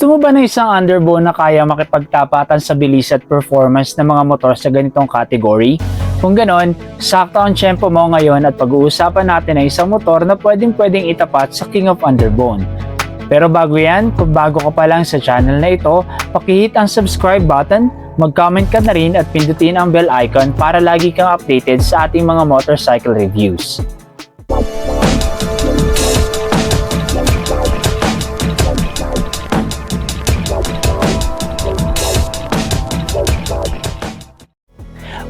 Gusto mo ba ng isang underbone na kaya makipagtapatan sa bilis at performance ng mga motor sa ganitong category? Kung ganon, sakto ang tiyempo mo ngayon at pag-uusapan natin ang isang motor na pwedeng pwedeng itapat sa King of Underbone. Pero bago yan, kung bago ka pa lang sa channel na ito, pakihit ang subscribe button, mag-comment ka na rin at pindutin ang bell icon para lagi kang updated sa ating mga motorcycle reviews.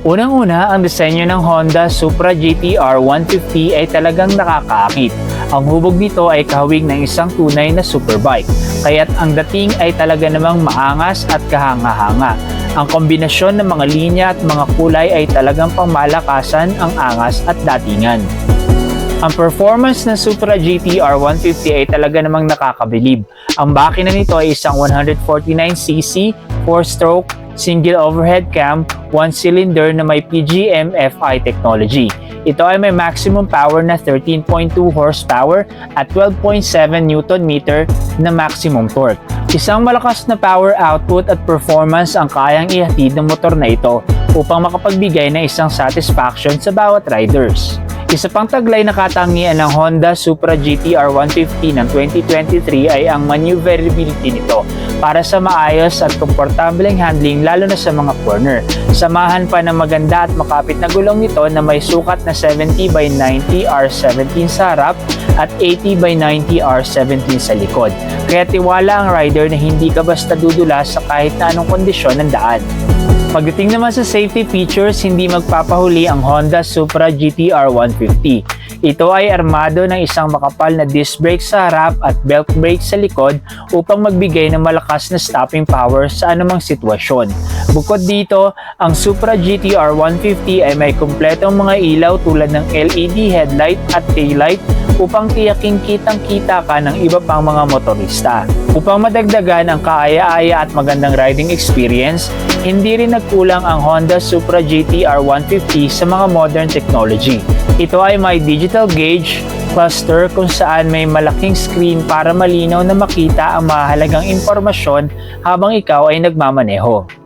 Unang-una, ang disenyo ng Honda Supra GTR 150 ay talagang nakakaakit. Ang hubog nito ay kahawig ng isang tunay na superbike, kaya't ang dating ay talaga namang maangas at kahanga-hanga. Ang kombinasyon ng mga linya at mga kulay ay talagang pangmalakasan ang angas at datingan. Ang performance ng Supra GTR 150 ay talaga namang nakakabilib. Ang makina nito ay isang 149cc, 4-stroke, single overhead cam, 1-cylinder na may PGM-FI technology. Ito ay may maximum power na 13.2 horsepower at 12.7 Newton meter na maximum torque. Isang malakas na power output at performance ang kayang ihatid ng motor na ito upang makapagbigay ng isang satisfaction sa bawat riders. Isa pang taglay na katangian ng Honda Supra GTR 150 ng 2023 ay ang maneuverability nito para sa maayos at komportableng handling lalo na sa mga corner. Samahan pa ng maganda at makapit na gulong nito na may sukat na 70 by 90 R17 sa harap at 80 by 90 R17 sa likod. Kaya tiwala ang rider na hindi ka basta dudulas sa kahit na anong kondisyon ng daan. Pagdating naman sa safety features, hindi magpapahuli ang Honda Supra GTR 150. Ito ay armado ng isang makapal na disc brake sa harap at belt brake sa likod upang magbigay ng malakas na stopping power sa anumang sitwasyon. Bukod dito, ang Supra GTR 150 ay may kumpletong mga ilaw tulad ng LED headlight at taillight upang tiyaking kitang-kita ka ng iba pang mga motorista. Upang madagdagan ang kaaya-aya at magandang riding experience, hindi rin nagkulang ang Honda Supra GTR 150 sa mga modern technology. Ito ay may digital gauge cluster kung saan may malaking screen para malinaw na makita ang mahalagang impormasyon habang ikaw ay nagmamaneho.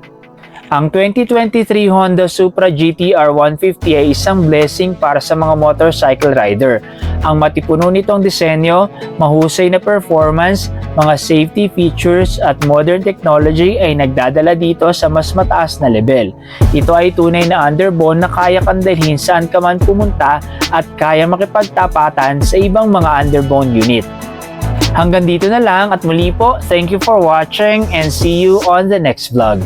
Ang 2023 Honda Supra GTR 150 ay isang blessing para sa mga motorcycle rider. Ang matipuno nitong disenyo, mahusay na performance, mga safety features at modern technology ay nagdadala dito sa mas mataas na level. Ito ay tunay na underbone na kaya kandalhin saan ka man pumunta at kaya makipagtapatan sa ibang mga underbone unit. Hanggang dito na lang at muli po, thank you for watching and see you on the next vlog.